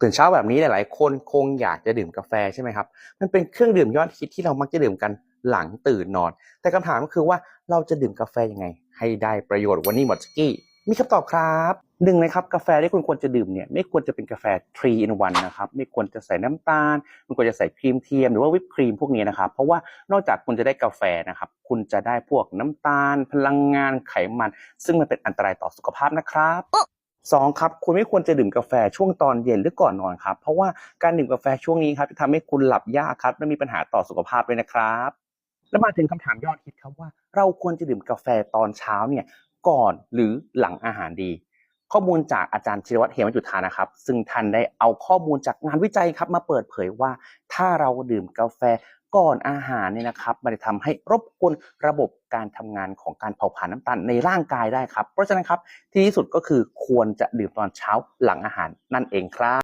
ตื่นเช้าแบบนี้หลายๆ คนคงอยากจะดื่มกาแฟใช่ไหมครับ มันเป็นเครื่องดื่มยอดฮิตที่เรามักจะดื่มกันหลังตื่นนอน แต่คำถามก็คือว่าเราจะดื่มกาแฟยังไง ให้ได้ประโยชน์วันนี้หมอสกี้ มีคำตอบครับหนึ่งนะครับกาแฟที่คุณควรจะดื่มเนี่ยไม่ควรจะเป็นกาแฟ3 in 1นะครับไม่ควรจะใส่น้ำตาลไม่ควรจะใส่ครีมเทียมหรือว่าวิปครีมพวกนี้นะครับเพราะว่านอกจากคุณจะได้กาแฟนะครับคุณจะได้พวกน้ำตาล พลังงานไขมัน ซึ่งมันเป็นอันตรายต่อสุขภาพนะครับ สองครับคุณไม่ควรจะดื่มกาแฟช่วงตอนเย็นหรือก่อนนอนครับ เพราะว่าการดื่มกาแฟช่วงนี้ครับจะทำให้คุณหลับยากครับและมีปัญหาต่อสุขภาพด้วยนะครับ แล้วมาถึงคำถามยอดฮิตครับว่า เราควรจะดื่มกาแฟตอนเช้าเนี่ยก่อนหรือหลังอาหารดี ข้อมูลจากอาจารย์ชิรวัตรเหมจุธานะครับ ซึ่งท่านได้เอาข้อมูลจากงานวิจัยครับมาเปิดเผยว่า ถ้าเราดื่มกาแฟก่อนอาหารเนี่ยนะครับมันจะทำให้รบกวนระบบการทำงานของการเผาผลาญน้ำตาลในร่างกายได้ครับ เพราะฉะนั้นครับที่ที่สุดก็คือควรจะดื่มตอนเช้าหลังอาหารนั่นเองครับ